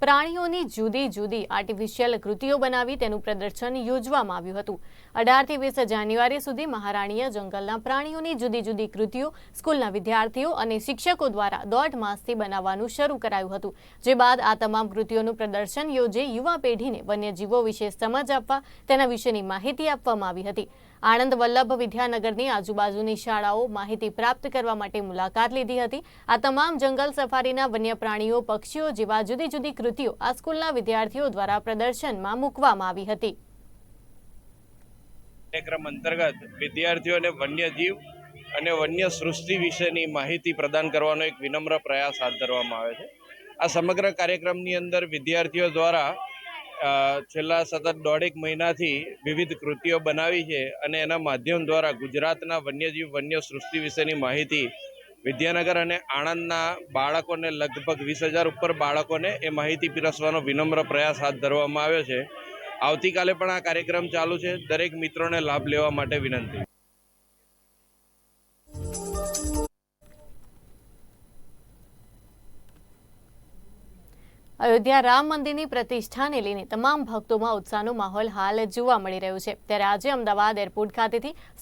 પ્રાણીઓની જુદી જુદી આર્ટિફિશિયલ કૃતિઓ બનાવી તેનું પ્રદર્શન યોજવામાં આવ્યું હતું. અઢારથી વીસ જાન્યુઆરી સુધી મહારાણીએ જંગલના પ્રાણીઓની જુદી જુદી કૃતિઓ સ્કૂલના વિદ્યાર્થીઓ અને શિક્ષકો દ્વારા દોઢ માસથી બનાવવાનું શરૂ કરાયું હતું. જે બાદ આ તમામ કૃતિઓનું પ્રદર્શન યોજી યુવા પેઢીને વન્યજીવો વિશે સમજ આપવા તેના વિશેની માહિતી આપવામાં આવી હતી. આણંદ વલ્લભ વિદ્યાનગરની આજુબાજુની શાળાઓ માહિતી પ્રાપ્ત કરવા માટે મુલાકાત લીધી હતી. આ તમામ જંગલ સફારીના વન્ય પ્રાણીઓ, પક્ષીઓ જેવા જુદી જુદી કૃતિઓ આ સ્કૂલના વિદ્યાર્થીઓ દ્વારા પ્રદર્શનમાં મૂકવામાં આવી હતી. કાર્યક્રમ અંતર્ગત વિદ્યાર્થીઓને વન્યજીવ અને વન્ય સૃષ્ટિ વિશેની માહિતી પ્રદાન કરવાનો એક વિનમ્ર પ્રયાસ હાથ ધરવામાં આવે છે. આ સમગ્ર કાર્યક્રમની અંદર વિદ્યાર્થીઓ દ્વારા છેલ્લા સતત દોઢેક મહિનાથી વિવિધ કૃતિઓ બનાવી છે અને એના માધ્યમ દ્વારા ગુજરાતના વન્યજીવ વન્ય સૃષ્ટિ વિશેની માહિતી વિદ્યાનગર અને આણંદના બાળકોને લગભગ વીસ ઉપર બાળકોને એ માહિતી પીરસવાનો વિનમ્ર પ્રયાસ હાથ ધરવામાં આવ્યો છે. આવતીકાલે પણ આ કાર્યક્રમ ચાલુ છે. દરેક મિત્રોને લાભ લેવા માટે વિનંતી. અયોધ્યા રામ મંદિરની પ્રતિષ્ઠાને લઈને તમામ ભક્તોમાં ઉત્સાહનો માહોલ હાલ જોવા મળી રહ્યો છે. ત્યારે આજે અમદાવાદ એરપોર્ટ ખાતેથી